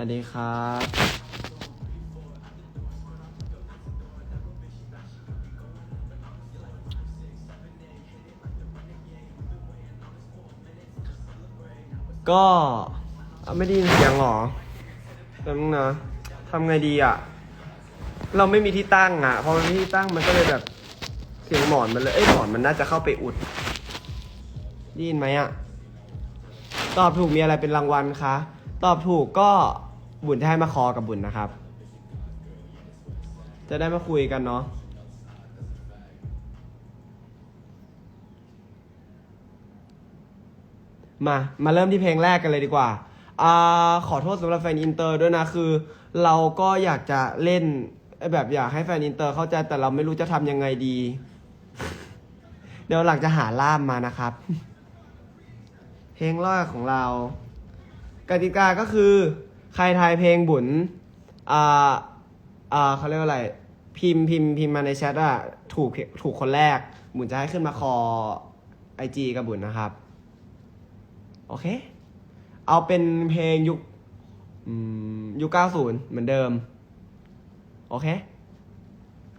วัสดีครับ ก็เอาไม่ได้ยินเสียงหรอแป๊บนึงนะทำไงดีอะ เราไม่มีที่ตั้งอะ พอมันไม่มีที่ตั้งมันก็เลยแบบเสียงหมอนมันเลย เอ้ยหมอนมันน่าจะเข้าไปอุดได้ยินไหมอะ ตอบถูกมีอะไรเป็นรางวัลคะ ตอบถูกก็ บุญจะให้มาคอกับบุญนะครับ จะได้มาคุยกันเนาะมา มาเริ่มที่เพลงแรกกันเลยดีกว่าอ่าขอโทษสำหรับแฟนอินเตอร์ด้วยนะคือ เราก็อยากจะเล่นแบบอยากให้แฟนอินเตอร์เข้าใจแต่เราไม่รู้จะทำยังไงดี เดี๋ยวหลังจะหาล่ามมานะครับ เพลงแรกของเรากติกาก็คือ ใครทายเพลงบุญอ่าอ่าเขาเรียกว่าอะไร พิมพ์พิมพ์พิมพ์มาในแชทอะถูกถูกคนแรก บุญจะให้ขึ้นมาคอไอจีกับบุญนะครับ โอเค เอาเป็นเพลงยุคอืมยุค90เหมือนเดิม โอเค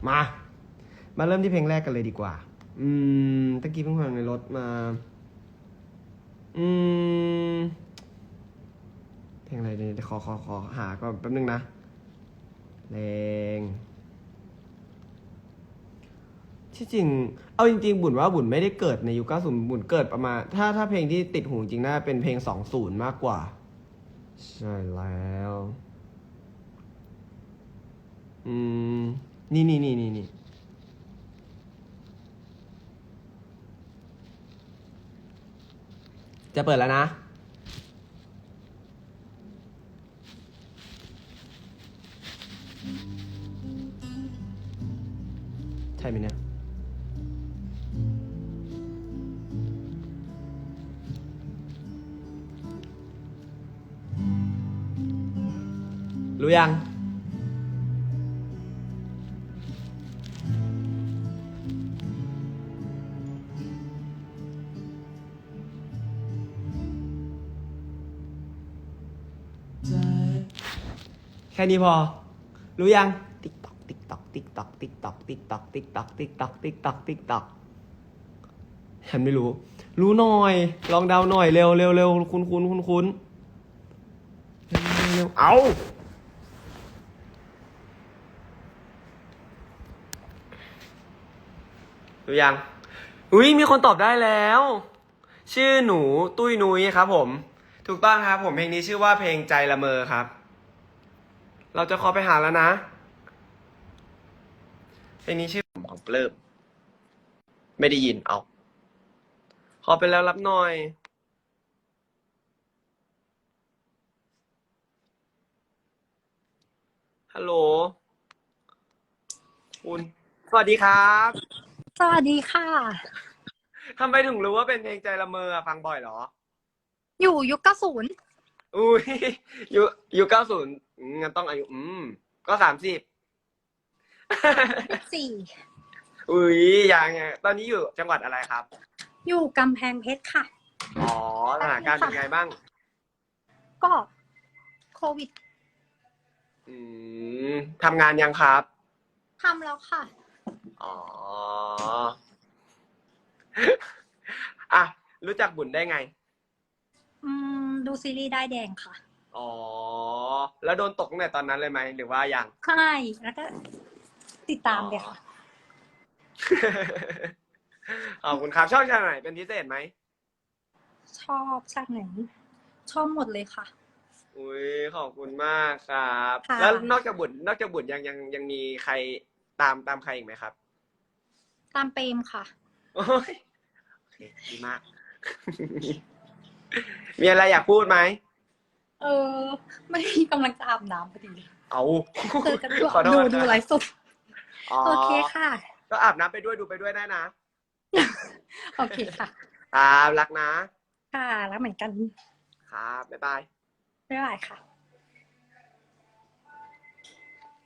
มา มาเริ่มที่เพลงแรกกันเลยดีกว่า อืมตะกี้เพิ่งฟังในรถมา อืม เพลงอะไรเนี่ยเดี๋ยวขอขอขอหาก่อนแป๊บนึงนะเพลงที่จริง เอาจริง ๆ บุญว่าบุญไม่ได้เกิดในยุค90บุญเกิดประมาณ ถ้าถ้าเพลงที่ติดหูจริงน่าเป็นเพลง 20 มากกว่า ใช่แล้ว อืม นี่นี่นี่นี่นี่จะเปิดแล้วนะ ยัง แค่นี้พอ รู้ยัง ติ๊กตอก ติ๊กตอก ติ๊กตอก ติ๊กตอก ติ๊กตอก ติ๊กตอก ติ๊กตอก ติ๊กตอก ติ๊กตอกฉันไม่รู้ รู้หน่อย ลองเดาหน่อยเร็วเร็วเร็วคุ้นคุ้นคุ้นคุ้นเร็วเร็วเอา รู้ยัง อุ้ยมีคนตอบได้แล้ว ชื่อหนูตุ้ยนุ้ยครับ ผม ถูกต้องครับ ผมเพลงนี้ชื่อว่าเพลงใจละเมอครับ เราจะขอไปหาแล้วนะ เพลงนี้ชื่อของเปลิมไม่ได้ยินเอา ขอไปแล้วรับหน่อยฮัลโหลคุณ สวัสดีครับ สวัสดีค่ะ ทำไมถึงรู้ว่าเป็นเพลงใจละเมออะฟังบ่อยเหรอ อยู่ยุคเก้าศูนย์อุ้ยอยู่อยู่เก้าศูนย์งั้นต้องอายุ อืม ก็สามสิบ สี่อุ้ยยังไงตอนนี้อยู่จังหวัดอะไรครับ อยู่กำแพงเพชรค่ะ อ๋อสถานการณ์เป็นไงบ้าง ก็โควิดอืมทำงานยังครับ ทำแล้วค่ะ อ๋อ อะ รู้จักบุญได้ไง อืม ดูซีรีส์ได้ายแดงค่ะ อ๋อ แล้วโดนตกตั้งแต่ตอนนั้นเลยไหม หรือว่ายัง ใช่ แล้วก็ติดตามเลยค่ะ ขอบคุณครับชอบฉากไหนเป็นพิเศษไหม ชอบฉากไหนชอบหมดเลยค่ะ อุ้ยขอบคุณมากครับ ค่ะ แล้วนอกจากบุญนอกจากบุญยังยังยังมีใครตามตามใครอีกไหมครับ ตามเปรมค่ะ โอ้ยโอเคดีมาก มีอะไรอยากพูดไหม เออ ไม่กำลังจะอาบน้ำพอดีเอาเจอกันด้วยขอโทดูษดูนะไลฟ์สดอ๋อโอเคค่ะ ก็อาบน้ำไปด้วยดูไปด้วยได้นะโอเคค่ะครับรักนะ ค่ะแล้วเหมือนกันครับ บ๊ายบายไม่เป็นไรค่ะ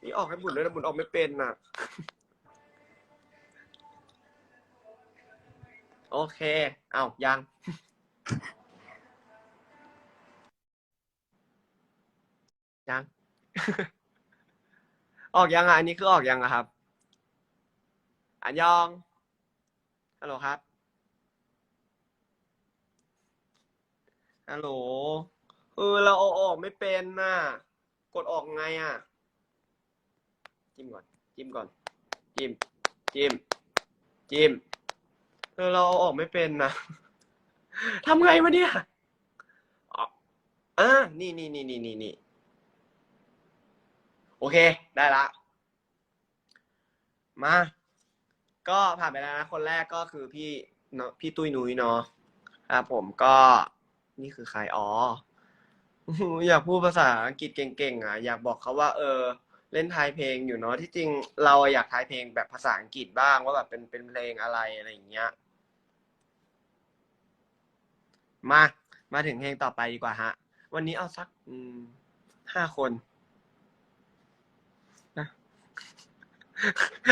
นี่ออกให้บุญด้วยนะบุญออกไม่เป็นน่ะ โอเค เอายัง ยัง ออกยังอะ อันนี้คือออกยังอะครับ อันยอง ฮัลโหลครับ ฮัลโหล เออ เราเอาออกไม่เป็นน่ะ กดออกไงอะ จิ้มก่อน จิ้มก่อน จิ้ม จิ้ม จิ้ม เออเราเอาออกไม่เป็นนะทำไงวะเนี่ยอ๋ออ่านี่นี่นี่นี่นี่นี่โอเค ได้ละ มา ก็ผ่านไปแล้วนะ คนแรกก็คือพี่เนาะพี่ตุ้ยนุ้ยเนาะครับผมก็นี่คือใครอ๋ออื้อหืออยากพูดภาษาอังกฤษเก่งๆอะ อยากบอกเขาว่า เออ เล่นทายเพลงอยู่เนาะที่จริงเราอยากทายเพลงแบบภาษาอังกฤษบ้างว่าแบบเป็นเป็นเพลงอะไรอะไรอย่างเงี้ย มา มาถึงเพลงต่อไปดีกว่าฮะ วันนี้เอาสักห้าคนนะ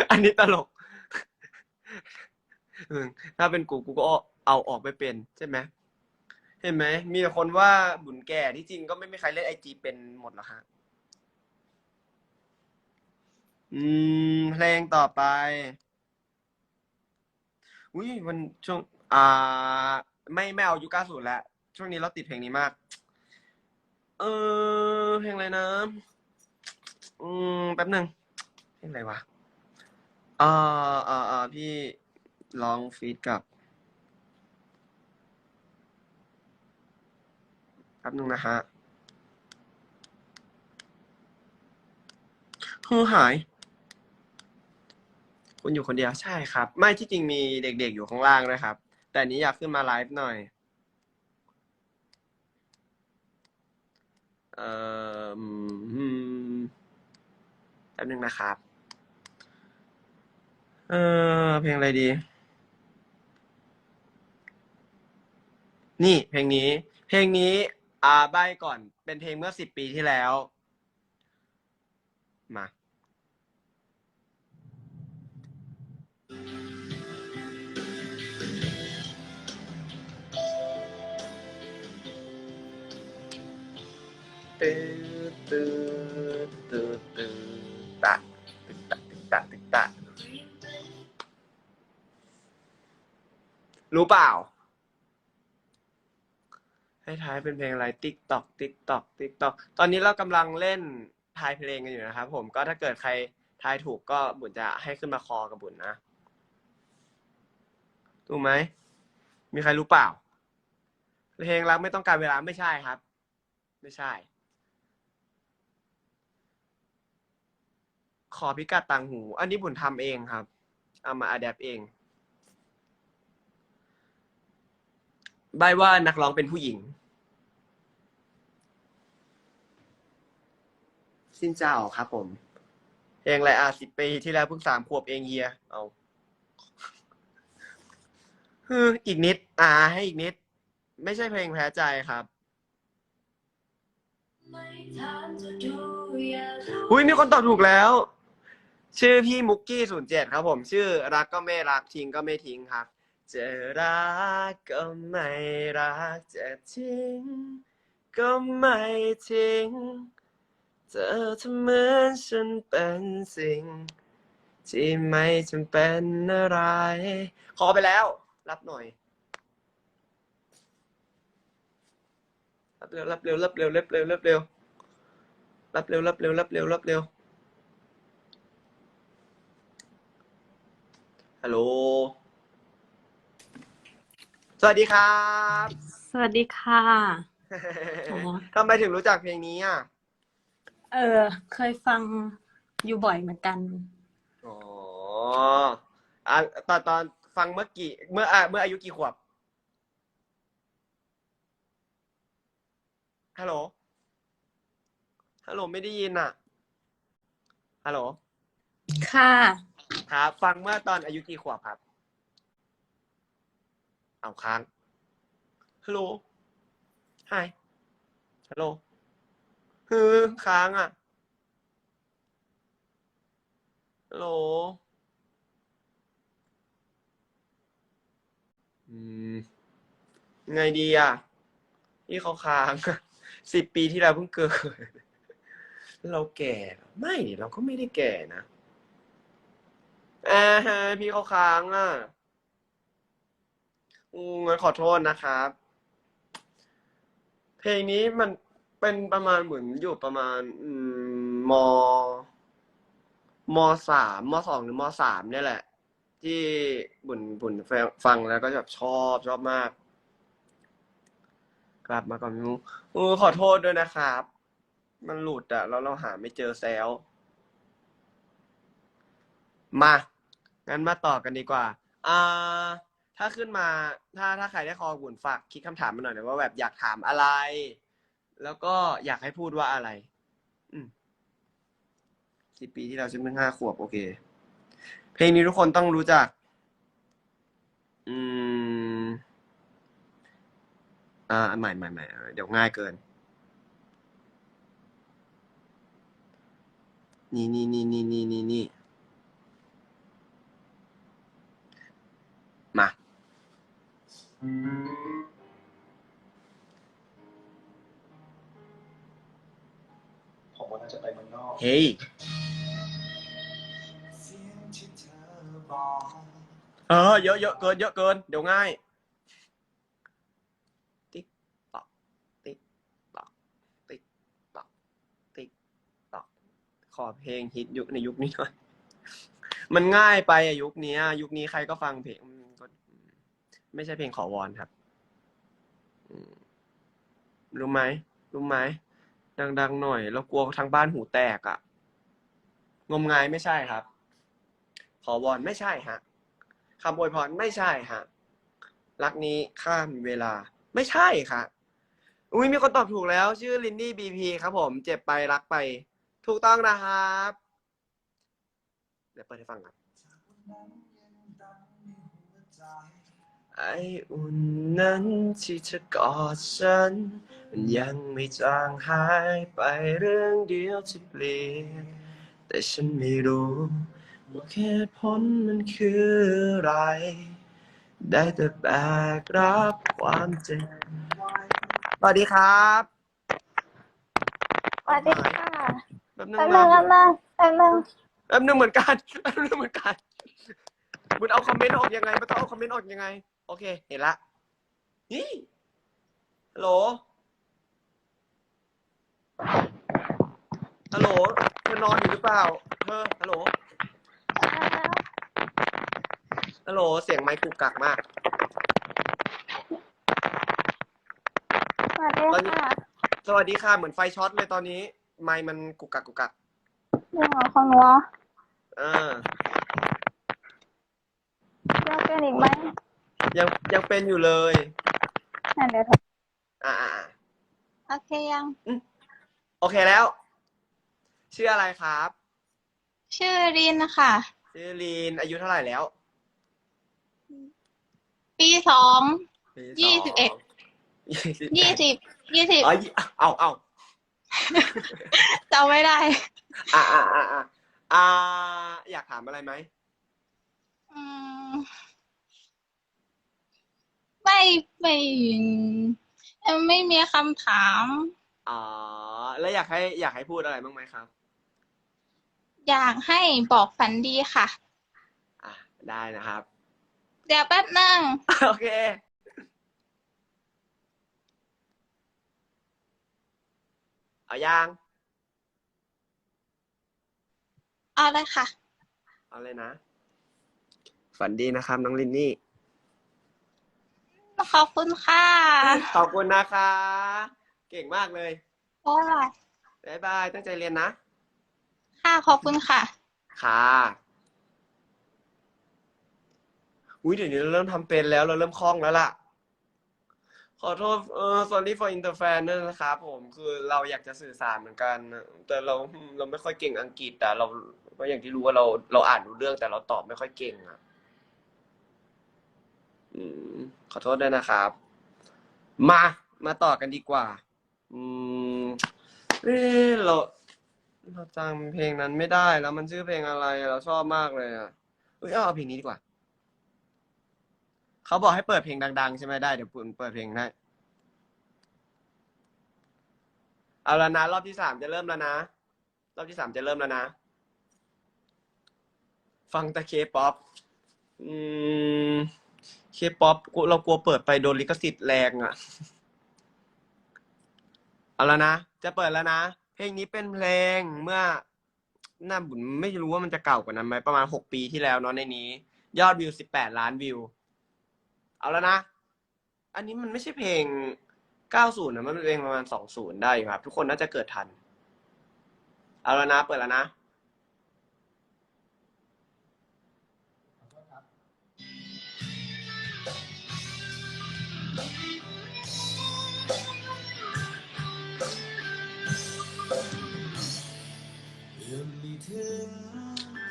อันนี้ตลกถ้าเป็นกูกูก็เอาออกไม่เป็นใช่ไหมเห็นไหม มีแต่คนว่าบุญแก่ที่จริงก็ไม่มีใครเล่นไอจีเป็นหมดหรอกฮะ อืม เพลงต่อไป อุ้ยมันช่วง อ่า ไม่ไม่เอายุคเก้าศูนย์แล้วช่วงนี้เราติดเพลงนี้มาก เออเพลงอะไรนะ อืมแป๊บหนึ่งเพลงอะไรวะอ่าอ่าอ่าพี่ลองฟีดกับแป๊บหนึ่งนะฮะฮือหาย คุณอยู่คนเดียวใช่ครับ ไม่ที่จริงมีเด็กๆอยู่ข้างล่างด้วยครับ แต่นี้อยากขึ้นมาไลฟ์หน่อย เอ่อแป๊บนึงนะครับ เออเพลงอะไรดี นี่เพลงนี้ เพลงนี้ อ่าใบก่อน เป็นเพลงเมื่อสิบปีที่แล้ว มา ตื้อตื้อตื้อตื้อตะตึกตะตึกตะตึกตะรู้เปล่า ให้ทายเป็นเพลงอะไรติ๊กตอกติ๊กตอกติ๊กตอกตอนนี้เรากำลังเล่นทายเพลงกันอยู่นะครับผมก็ถ้าเกิดใครทายถูกก็บุญจะให้ขึ้นมาคอกับบุญนะถูกไหม มีใครรู้เปล่า เพลงรักไม่ต้องการเวลาไม่ใช่ครับ ไม่ใช่ ขอพิกัดต่างหู อันนี้บุญทำเองครับ เอามาอัดแอปเอง ใบว่านักร้องเป็นผู้หญิง สิ้นเจ้าครับผม เพลงอะไรอะสิบปีที่แล้วเพิ่งสามขวบเองเฮีย เอาฮืออีกนิด อ่า ให้อีกนิด ไม่ใช่เพลงแพ้ใจครับอุ้ยมีคนตอบถูกแล้ว ชื่อพี่มุกกี้ศูนย์เจ็ดครับผม ชื่อรักก็ไม่รักทิ้งก็ไม่ทิ้งครับ จะรักก็ไม่รักจะทิ้ง ก็ไม่ทิ้ง เธอทำเหมือนฉันเป็นสิ่ง ที่ไม่จำเป็นอะไร ขอไปแล้ว รับหน่อย รับเร็วรับเร็วรับเร็วรับเร็วรับเร็วรับเร็วรับเร็วรับเร็วรับเร็ว ฮัลโหล สวัสดีครับ สวัสดีค่ะ อ๋อ ทำไมถึงรู้จักเพลงนี้อะ เออ เคยฟังอยู่บ่อยเหมือนกัน อ๋ออะตอนตอนฟังเมื่อกี่ เมื่ออะเมื่ออายุกี่ขวบ ฮัลโหล ฮัลโหลไม่ได้ยินอะ ฮัลโหล ค่ะ ครับ ฟังเมื่อตอนอายุกี่ขวบครับ เอาค้าง ฮัลโหล ไฮ ฮัลโหล ฮือค้างอะ ฮัลโหล อืม ไงดีอะที่เขาค้างสิบปีที่แล้วเพิ่งเกิด เราแก่เหรอไม่ดิเราก็ไม่ได้แก่นะ อ่าฮพี่เขาค้างอะอืมงั้นขอโทษนะครับ เพลงนี้มันเป็นประมาณเหมือนอยู่ประมาณ อืมมมสามมสองหรือมสามเนี่ยแหละ ที่บุญบุญฟังแล้วก็แบบชอบชอบมาก กลับมาก่อนพี่มุกเออขอโทษด้วยนะครับ มันหลุดอะแล้วเราหาไม่เจอแซวมา งั้นมาต่อกันดีกว่าอ่าถ้าขึ้นมาถ้าถ้าใครได้คอบุญฝากคิดคำถามมาหน่อยนะว่าแบบอยากถามอะไร แล้วก็อยากให้พูดว่าอะไร อืมสิบปีที่เราฉันเพิ่งห้าขวบ โอเค เพลงนี้ทุกคนต้องรู้จัก อืม อ่าใหม่ใหม่ใหม่เดี๋ยวง่ายเกิน นี่นี่นี่นี่นี่นี่นี่ มา ผมว่าน่าจะไปเมืองนอกเฮ้ยเสียงที่เธอบอกเออเยอะเยอะเกินเยอะเกิน เดี๋ยวง่าย ติ๊กตอกติ๊กตอกติ๊กตอกติ๊กตอกขอเพลงฮิตยุคในยุคนี้หน่อย มันง่ายไปอะยุคนี้อะยุคนี้ใครก็ฟังเพลงอืมก็ ไม่ใช่เพลงขอวอนครับรู้ไหมรู้ไหมดังๆหน่อยแล้วกลัวทางบ้านหูแตกอะงมงายไม่ใช่ครับ ขอวอนไม่ใช่ฮะคำอวยพรไม่ใช่ฮะรักนี้ข้ามเวลา ไม่ใช่ค่ะอุ้ยมีคนตอบถูกแล้ว ชื่อลินนี่บีพีครับผม เจ็บไปรักไป ถูกต้องนะครับ เดี๋ยวเปิดให้ฟังครับ ออุ่นนั้นที่เธอกอดฉัน มันยังไม่จางหายไปเรื่องเดียวที่เปลี่ยน แต่ฉันไม่รู้ว่าเหตุผลมันคืออะไร ได้แต่แบกรับความเจ็บสวัสดีครับสวัสดีค่ะแป๊บนึงแป๊บนะนึงแป๊บนึงแป๊บนึงแป๊บนึงเหมือนกันแป๊บนึงเหมือนกันมันเอาคอมเมนต์ออกยังไงมันต้องเอาคอมเมนต์ออกยังไง โอเค เห็นละนี่ฮัลโหลฮัลโหลเธอนอนอยู่หรือเปล่าเธอฮัลโหลฮัลโหลเสียงไมค์กุกกักมาก สวัสดีค่ะสวัสดีค่ะเหมือนไฟช็อตเลยตอนนี้ ไมค์มันกุกกักกุกกักเรื่องของของหนูเหรอเออยังเป็นอีกไหม ยังยังเป็นอยู่เลย นั่นเดี๋ยวโทรอ่าอ่าอ่าโอเคยัง โอเคแล้ว ชื่ออะไรครับ ชื่อรินนะคะชื่อลีนอายุเท่าไหร่แล้ว ปีสอง ปีสงยี่สิบเอ็ดยี่สิบยี่สิบยี่สิบอ๋อยี่เอาเอาจำไม่ได้ อ่าอ่าอ่าอ่าอ่าอยากถามอะไรไหมอืม ไม่ไม่เอ่อไม่มีคำถาม อ๋อ แล้วอยากให้อยากให้พูดอะไรบ้างไหมครับ อยากให้บอกฝันดีค่ะ อะ ได้นะครับ เดี๋ยวแป๊บนึงโอเคเอายังเอาเลยค่ะ เอาเลยนะ ฝันดีนะครับ น้องลินนี่ ขอบคุณค่ะ ขอบคุณนะคะ เก่งมากเลยบ๊ายบายบ๊ายบายตั้งใจเรียนนะ ค่ะขอบคุณค่ะ ค่ะอุ้ยเดี๋ยวนี้เราเริ่มทำเป็นแล้วเราเริ่มคล่องแล้วล่ะ ขอโทษเออ sorry for interfan ด้วยนะครับผมคือเราอยากจะสื่อสารเหมือนกันนะแต่เราเราไม่ค่อยเก่งอังกฤษแต่เราก็อย่างที่รู้ว่าเราเราอ่านรู้เรื่องแต่เราตอบไม่ค่อยเก่งอะ อืม ขอโทษด้วยนะครับ มา มาต่อกันดีกว่า อืมเออเราเราจำเพลงนั้นไม่ได้แล้วมันชื่อเพลงอะไรเราชอบมากเลยอะเอ้ยเอาเพลงนี้ดีกว่า เขาบอกให้เปิดเพลงดัง ๆ ใช่ไหมได้ เดี๋ยวปุ่นเปิดเพลงได้เอาแล้วนะรอบที่สามจะเริ่มแล้วนะ รอบที่สามจะเริ่มแล้วนะ ฟังแต่เคป๊อปอืม เคป๊อปเรากลัวเปิดไปโดนลิขสิทธิ์แรงอะ่ะเอาแล้วนะ จะเปิดแล้วนะ เพลงนี้เป็นเพลงเมื่อน่าบุญไม่รู้ว่ามันจะเก่ากว่านั้นไหมประมาณหกปีที่แล้วเนาะในนี้ ยอดวิวสิบแปดล้านวิว เอาแล้วนะ อันนี้มันไม่ใช่เพลงเก้าศูนย์นะมันเป็นเพลงประมาณสองศูนย์ได้อยู่ครับ ทุกคนน่าจะเกิดทัน เอาแล้วนะ เปิดแล้วนะ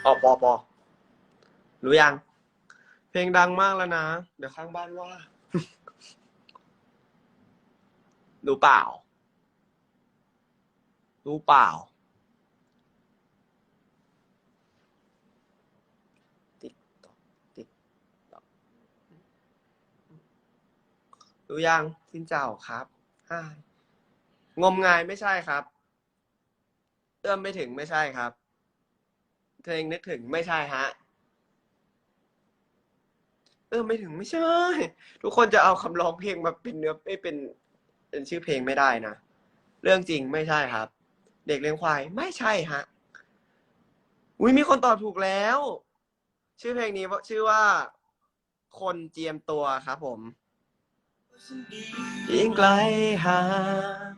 ออปอปอรู้ยัง เพลงดังมากแล้วนะ เดี๋ยวข้างบ้านว่า รู้เปล่า รู้เปล่า ติ๊กตอกติ๊กตอกรู้ยังสินเจ้าครับฮ่ายงมงายไม่ใช่ครับ เอื้อมไม่ถึงไม่ใช่ครับ เพลงนึกถึงไม่ใช่ฮะ เออไม่ถึงไม่ใช่ ทุกคนจะเอาคำร้องเพลงมาเป็นเนื้อไม่เป็น เป็นชื่อเพลงไม่ได้นะ เรื่องจริงไม่ใช่ครับ เด็กเลี้ยงควายไม่ใช่ฮะ อุ้ยมีคนตอบถูกแล้ว ชื่อเพลงนี้ชื่อว่า คนเจียมตัวครับผมยิ่งไกลห่าง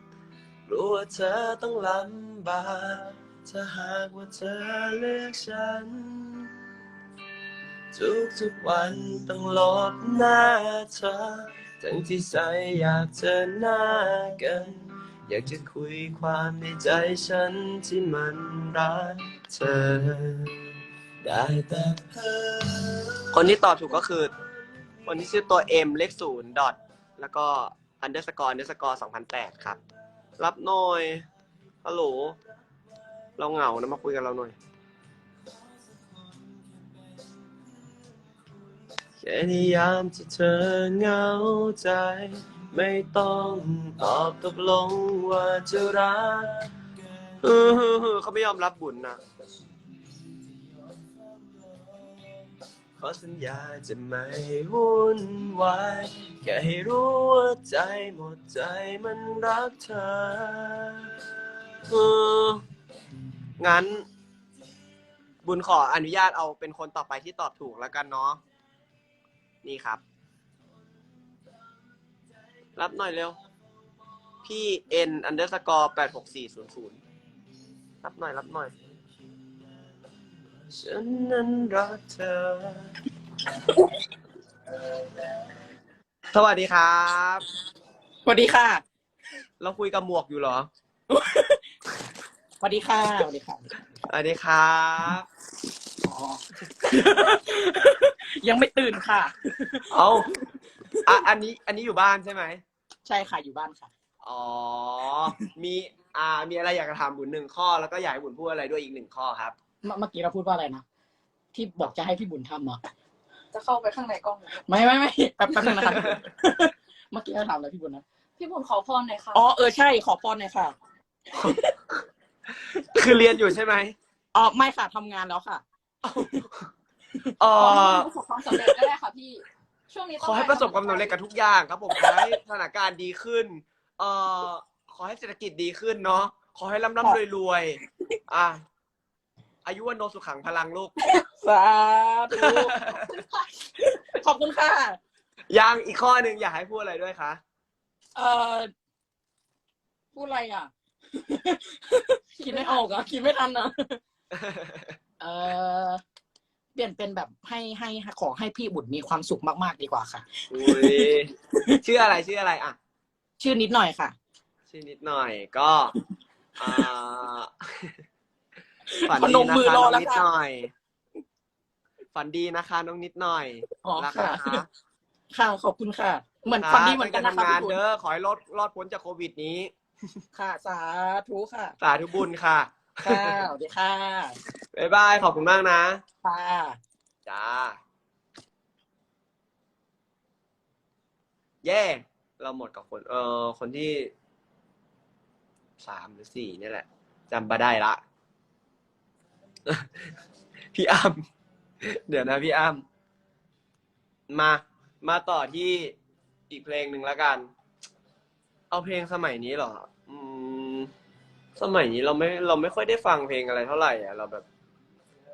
รู้ว่าเธอต้องลำบาก ถ้าหากว่าเธอเลือกฉัน ทุกทุกวันต้องลบหน้าเธอ ทั้งที่ใจอยากเจอหน้ากัน อยากจะคุยความในใจฉันที่มันรักเธอ ได้แต่เพ้อ คนที่ตอบถูกก็คือ คนที่ชื่อตัว M เลขศูนย์ดอทแล้วก็ underscore underscore สองพันแปดครับ รับหน่อยฮัลโหล เราเหงานะมาคุยกับเราหน่อยแค่นิยามที่เธอเหงาใจ ไม่ต้องตอบตกลงว่าจะรักเออเขาไม่ยอมรับบุญนะขอสัญญาจะไม่วุ่นวายแค่ให้รู้ว่าใจหมดใจมันรักเธอเออ งั้น บุญขออนุญาตเอาเป็นคนต่อไปที่ตอบถูกแล้วกันเนาะนี่ครับ รับหน่อยเร็ว พี่ n underscore แปดหกสี่ศูนย์ศูนย์รับหน่อย รับหน่อย ฉันนั้นรักเธอ สวัสดีครับ สวัสดีค่ะ เราคุยกับหมวกอยู่เหรอส วัสดีค่ะสวัสดีค่ะสวัสดีครับอ๋อยังไม่ตื่นค่ะ เอาอะอันนี้อันนี้อยู่บ้านใช่ไหมใช่ค่ะอยู่บ้านค่ะ อ๋อ มีอ่ามีอะไรอยากจะถามบุญหนึ่งข้อ แล้วก็อยากให้บุญพูดอะไรด้วยอีกหนึ่งข้อครับ เมื่อเมื่อกี้เราพูดว่าอะไรนะที่บอกจะให้พี่บุญทำเหรอจะเข้าไปข้างในกล้องไหมไม่ไม่ไม่แป๊บแป๊บนึงนะครับเมื่อกี้เราถามอะไรพี่บุญนะพี่บุญขอพรหน่อยค่ะอ๋อเออใช่ขอพรหน่อยค่ะ คือเรียนอยู่ใช่ไหมอ๋อไม่ค่ะทำงานแล้วค่ะอ๋อขอให้ประสบความสำเร็จก็ได้ค่ะพี่ ช่วงนี้ขอให้ประสบความสำเร็จกับทุกอย่างครับผม ขอให้สถานการณ์ดีขึ้น เอ่อ ขอให้เศรษฐกิจดีขึ้นเนาะ ขอให้ร่ำร่ำรวยรวยๆอะ อายุวันโนสุขังพลังลูก สาธุขอบคุณค่ะ ยังอีกข้อหนึ่งอยากให้พูดอะไรด้วยคะ เอ่อพูดอะไรอะ คิดไม่ออกอะคิดไม่ทันอะเออเปลี่ยนเป็นแบบให้ให้ขอให้พี่บุตรมีความสุขมากๆดีกว่าค่ะ อุ้ยชื่ออะไรชื่ออะไรอะ ชื่อนิดหน่อยค่ะ ชื่อนิดหน่อยก็อ่าฝันพดีนมนะมือคะรน้อองแล้วนิดค่ะ หน่อย ฝันดีนะคะน้องนิดหน่อยอ๋อรักค่ะ นะคะค่ะขอบคุณค่ะ เหมือนฟันดีเหมือนกันนะคะทำงานพี่บุญเด้อขอให้รอดรอดพ้นจากโควิดนี้ ค่ะ สาธุค่ะ สาธุบุญค่ะ ค่ะสวัสดีค่ะบ๊ายบาย ขอบคุณมากนะ ค่ะ จ้าเย่ เราหมดกับคน เออคนที่สามหรือสี่นี่แหละจำมาได้ละ พี่อ้ำเดี๋ยวนะพี่อ้ำมา มาต่อที่อีกเพลงหนึ่งแล้วกัน เอาเพลงสมัยนี้เหรออืมสมัยนี้เราไม่เราไม่ค่อยได้ฟังเพลงอะไรเท่าไหร่อะเราแบบ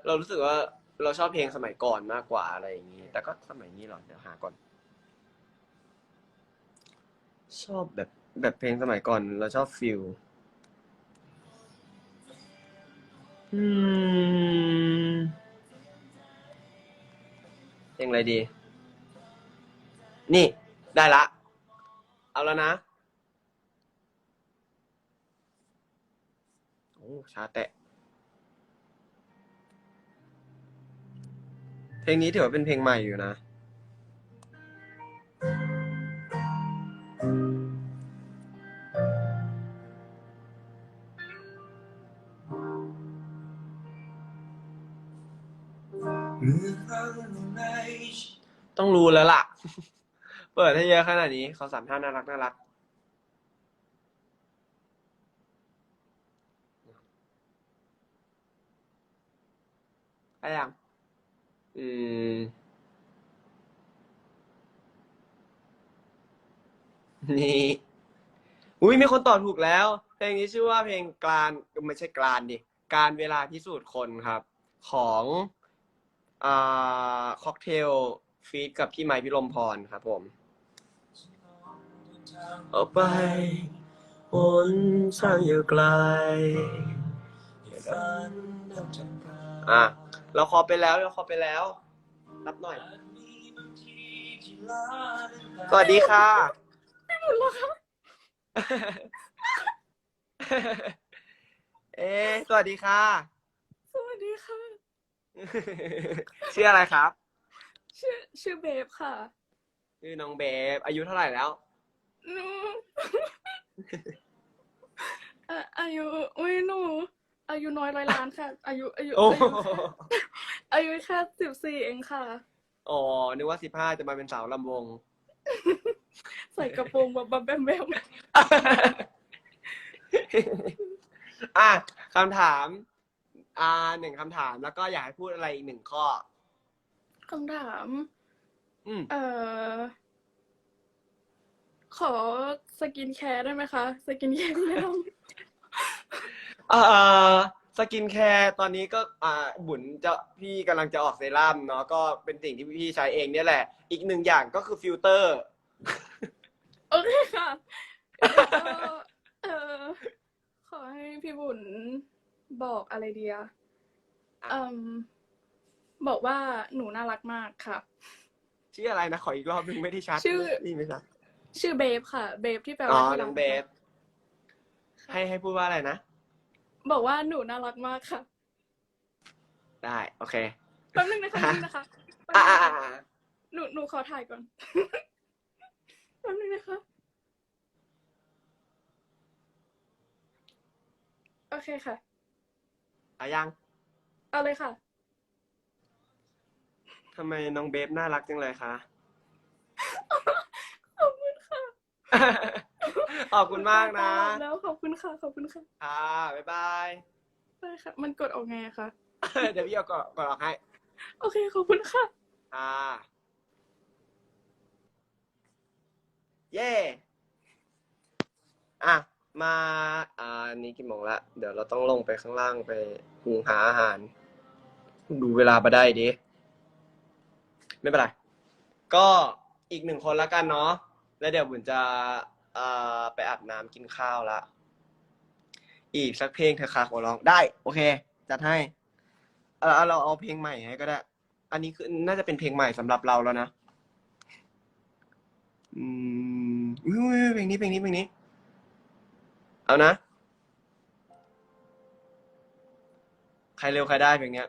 เรารู้สึกว่าเราชอบเพลงสมัยก่อนมากกว่าอะไรอย่างนี้ แต่ก็สมัยนี้เหรอเดี๋ยวหาก่อน ชอบแบบแบบเพลงสมัยก่อนเราชอบฟิลอืมเพลงอะไรดี นี่ได้ละ เอาแล้วนะ โอ้ ชาแตะ เพลงนี้ถือว่าเป็นเพลงใหม่อยู่นะเมื่อครั้งในต้องรู้แล้วล่ะ เปิดให้เยอะขนาดนี้ เขาสามท่าน่ารักน่ารัก อะไรยังอืมนี่อุ้ยมีคนตอบถูกแล้ว เพลงนี้ชื่อว่าเพลงกลานไม่ใช่กลานดิการเวลาพิสูจน์คนครับ ของอ่าค็อกเทลฟีดกับพี่ไม้พิรมพรครับผม ออกไปหนทางอยู่ไกลฝันดังจันทราอะ เราขอไปแล้วเราขอไปแล้ว รับหน่อยมีบางทีที่ลาเดินไปสวัสดีค่ะเอ๊ะสวัสดีค่ะ สวัสดีค่ะ ชื่ออะไรครับ ชื่อชื่อเบฟค่ะ ชื่อน้องเบฟอายุเท่าไหร่แล้วหนู อะอายุอุ้ยหนู อายุน้อยร้อยล้านค่ะ อายุอายุโอ้อายุอายุแค่สิบสี่เองค่ะ อ๋อ นึกว่าสิบห้าจะมาเป็นสาวลำวง ใส่กระโปรงแบบแบบแบบแบบอะคำถาม อ่าหนึ่งคำถามแล้วก็อยากให้พูดอะไรอีกหนึ่งข้อคำถาม อืมเอ่อ ขอสกินแคร์ได้ไหมคะ สกินแคร์ที่ไม่ต้องเอ่อสกินแคร์ตอนนี้ก็อ่าบุญจะพี่กำลังจะออกเซรั่มเนาะก็เป็นสิ่งที่พี่ใช้เองเนี่ยแหละ อีกหนึ่งอย่างก็คือฟิลเตอร์ โอเคค่ะแล้วก็เออขอให้พี่บุญบอกอะไรเดียอะอืมบอกว่าหนูน่ารักมากค่ะ ชื่ออะไรนะ ขออีกรอบนึงไม่ได้ชัดชื่อ นี่ไม่ชัดชื่อเบฟค่ะ เบฟที่แปลอ๋อว่าที่น้รัอกงเบฟให้ให้พูดว่าอะไรนะ บอกว่าหนูน่ารักมากค่ะได้ โอเค แป๊บนึงนะคะแป๊บนึงนะคะแป๊บอ่านึงอ่านะคะอ่าหนูหนูขอถ่ายก่อน แป๊บนึงนะคะ โอเคค่ะอะยังเอาเลยค่ะ ทำไมน้องเบฟน่ารักจังเลยคะ ขอบคุณค่ะ ขอบคุณมากนะ แล้วขอบคุณค่ะ ขอบคุณค่ะค่ะบ๊ายบายได้ค่ะ มันกดออกไงอะคะ เดี๋ยวพี่เอาก่อนก่อนออกให้ โอเค ขอบคุณค่ะค่ะเย่อะ มาอ่านี่กี่โมงละ เดี๋ยวเราต้องลงไปข้างล่างไปหุงหาอาหาร ดูเวลามาได้ดิ ไม่เป็นไร ก็อีกหนึ่งคนละกันเนาะ แล้วเดี๋ยวบุญจะเอ่อไปอาบน้ำกินข้าวละ อีกสักเพลงเถอค่ะขอร้องได้ โอเค จัดให้เออเอาเราเอาเพลงใหม่ให้ก็ได้ อันนี้คือน่าจะเป็นเพลงใหม่สำหรับเราแล้วนะ อืมอุ้ยเพลงนี้เพลงนี้เพลงนี้ เอานะ ใครเร็วใครได้เพลงเนี้ย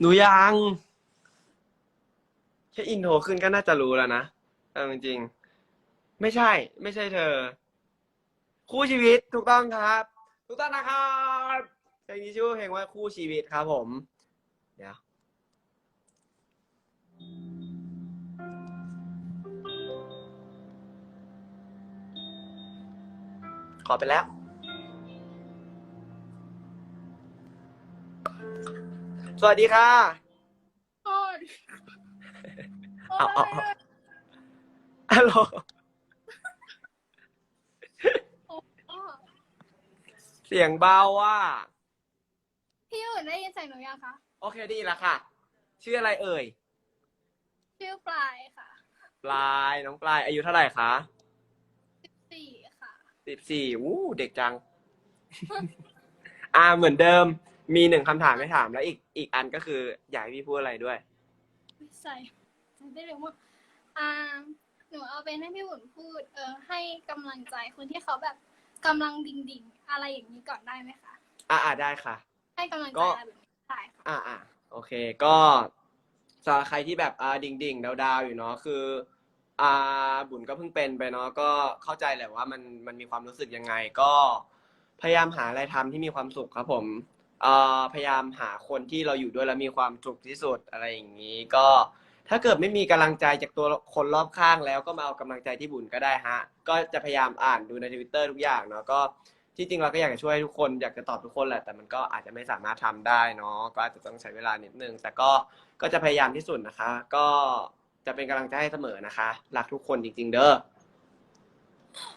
หนูยังแค่อินโทรขึ้นก็น่าจะรู้แล้วนะเอาจริงๆไม่ใช่ ไม่ใช่เธอ คู่ชีวิตถูกต้องครับทุกท่านนะครับเพลงนี้ชื่อเพลงว่าคู่ชีวิตครับผม เดี๋ยว อไปแล้ว สวัสดีค่ะโอ้ยเอาเอาเอาฮัลโหลเสียงเบาว่ะพี่อุ่นได้ยินเสียงหนูยังคะ โอเคดีแล้วค่ะ ชื่ออะไรเอ่ย ชื่อปลายค่ะ ปลายน้องปลายอายุเท่าไหร่คะสี่ค่ะ สิบสี่อู้เด็กจัง อ่าเหมือนเดิม มีหนึ่งคำถามให้ถาม แล้วอีกอีกอันก็คือ อยากให้พี่พูดอะไรด้วยไม่ใส่จะได้รู้ว่าอ่าหนูเอาเป็นให้พี่อุ่นพูด เออ ให้กำลังใจคนที่เขาแบบกำลังดิ่งๆอะไรอย่างนี้ก่อนได้ไหมคะอ่าอ่าได้ค่ะ ให้กำลังใจก็อะไรแบบนี้ได้ค่ะอ่าอ่าโอเค ก็สำหรับใครที่แบบอ่าดิ่งดิ่งดาวดาวๆอยู่เนาะคือ อ่าบุญก็เพิ่งเป็นไปเนาะก็เข้าใจแหละว่ามันมันมีความรู้สึกยังไง ก็พยายามหาอะไรทำที่มีความสุขครับผมอ่าพยายามหาคนที่เราอยู่ด้วยแล้วมีความสุขที่สุดอะไรอย่างนี้ ก็ถ้าเกิดไม่มีกำลังใจจากตัวคนรอบข้างแล้วก็มาเอากำลังใจที่บุญก็ได้ฮะ ก็จะพยายามอ่านดูในทวิตเตอร์ทุกอย่างเนาะก็ที่จริงเราก็อยากจะช่วยทุกคนอยากจะตอบทุกคนแหละแต่มันก็อาจจะไม่สามารถทำได้เนาะก็อาจจะต้องใช้เวลานิดนึงแต่ก็ก็จะพยายามที่สุดนะคะ ก็ จะเป็นกำลังใจให้เสมอนะคะ รักทุกคนจริง ๆ เด้อ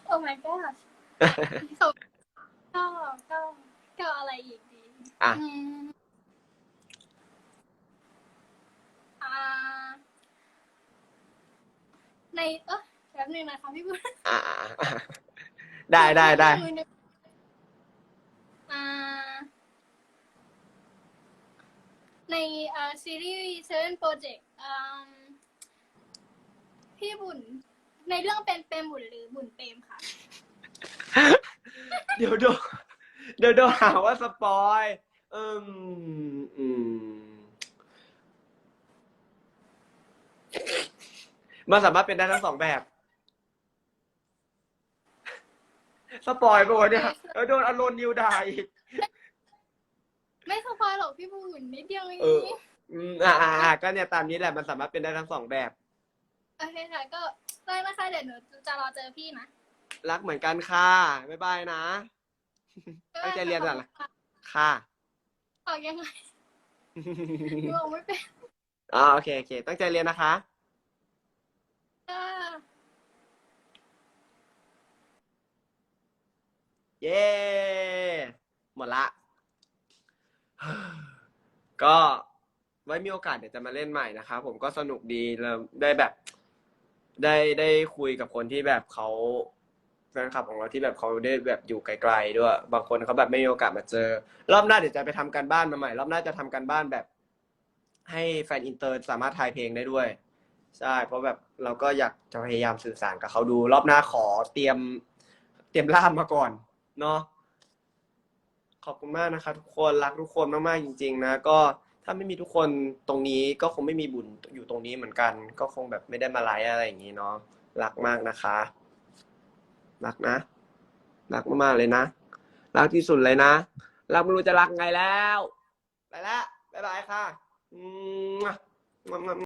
โอ้ my god เขาก็ก็ก็อะไรอีกดีอะอืมอ่า ในเออแป๊บนึงนะคะพี่บุญอ่าได้ได้ได้อ่า ในอ่าซีรีส์ Seven Project อ่า พี่บุญ ในเรื่องเป็นเปรมบุญหรือบุญเปรมค่ะ เดี๋ยวโดนเดี๋ยวโดนหาว่าสปอยอืมอืมมันสามารถเป็นได้ทั้งสองแบบ สปอยปะวะเนี่ยเออโดนอารมณ์นิวด่าอีก ไม่สปอยหรอกพี่บุญนิดเดียวเองเออ อืมอ่าอ่าอ่าก็เนี่ยตามนี้แหละมันสามารถเป็นได้ทั้งสองแบบ โอเคค่ะ ก็ได้นะคะ เดี๋ยวหนูจะรอเจอพี่นะรักเหมือนกันค่ะบ๊ายบายนะ ตั้งใจเรียนก่อนนะ ค่ะออกยังไงหนูออกไม่เป็นอ่าโอเคโอเค ตั้งใจเรียนนะคะ ค่ะ เย้ หมดละ ก็ไว้มีโอกาสเดี๋ยวจะมาเล่นใหม่นะครับผมก็สนุกดีแล้วได้แบบ ได้ได้คุยกับคนที่แบบเขาแฟนคลับของเราที่แบบเขาได้แบบอยู่ไกลๆด้วย บางคนเขาแบบไม่มีโอกาสมาเจอ รอบหน้าเดี๋ยวจะไปทำการบ้านมาใหม่ รอบหน้าจะทำการบ้านแบบ ให้แฟนอินเตอร์สามารถทายเพลงได้ด้วย ใช่ เพราะแบบเราก็อยากจะพยายามสื่อสารกับเขาดู รอบหน้าขอเตรียม เตรียมล่ามมาก่อน เนาะขอบคุณมากนะคะทุกคนรักทุกคนมากๆจริง ๆ นะ ก็ ถ้าไม่มีทุกคนตรงนี้ก็คงไม่มีบุญอยู่ตรงนี้เหมือนกัน ก็คงแบบไม่ได้มาไลฟ์อะไรอย่างนี้เนาะรักมากนะคะรักนะรักมากๆเลยนะรักที่สุดเลยนะรักไม่รู้จะรักไงแล้ว ไปละบ๊ายบายค่ะอืม